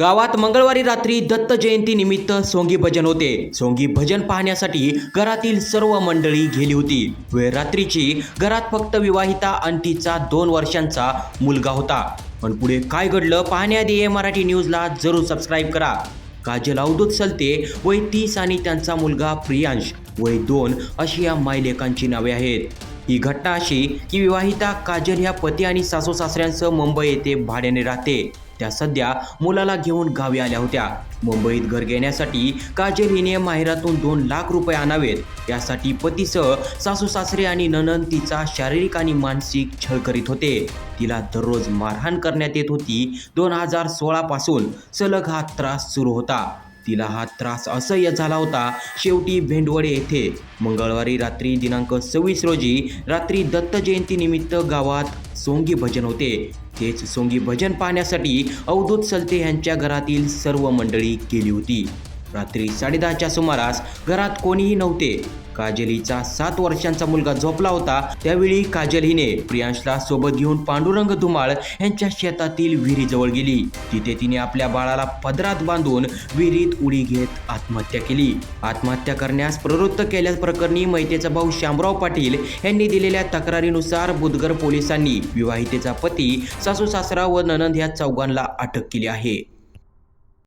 गावात मंगळवारी रात्री दत्त जयंती निमित्त सोंगी भजन होते. सोंगी भजन पाहण्यासाठी घरातील सर्व मंडळी गेली होती. वेळ रात्रीची घरात फक्त विवाहिता आणि तिचा दोन वर्षांचा मुलगा होता. पण पुढे काय घडलं पाहण्याआधी ए मराठी न्यूजला जरूर सबस्क्राईब करा. काजल अवधूत सलते वय तीस आणि त्यांचा मुलगा प्रियांश वय दोन अशी या मायलेखांची नावे आहेत. ही घटना अशी की विवाहिता काजल ह्या पती आणि सासू सासऱ्यांसह मुंबई येथे भाड्याने राहते. त्या सध्या मुलाला घेऊन गावी आल्या होत्या. मुंबईत घर घेण्यासाठी काजल हिने माहेरातून दोन लाख रुपये आणावेत. यासाठी पतीसह सासू सासरे आणि ननंद तिचा शारीरिक आणि मानसिक छळ करीत होते. तिला दररोज मारहाण करण्यात येत होती. दोन हजार सोळापासून सलग हा त्रास सुरू होता. तिला हा त्रास असह्य झाला होता. शेवटी भेंडवडे येथे. मंगळवारी रात्री दिनांक सव्वीस रोजी रात्री दत्त जयंतीनिमित्त गावात सोंगी भजन होते. तेच सोंगी भजन पाहण्यासाठी अवधूत सलते यांच्या घरातील सर्व मंडळी गेली होती. रात्री साडेदहाच्या सुमारास घरात कोणीही नव्हते. काजलीचा सात वर्षांचा मुलगा झोपला होता. त्यावेळी काजल हिने प्रियांशला सोबत घेऊन पांडुरंग धुमाळ यांच्या शेतातील विहिरीजवळ गेली. तिथे तिने आपल्या बाळाला पदरात बांधून विहिरीत उडी घेत आत्महत्या केली. आत्महत्या करण्यास प्रवृत्त केल्याप्रकरणी मैतेचा भाऊ श्यामराव पाटील यांनी दिलेल्या तक्रारीनुसार बुधगर पोलिसांनी विवाहितेचा पती सासू सासरा व ननंद या चौघांना अटक केली आहे.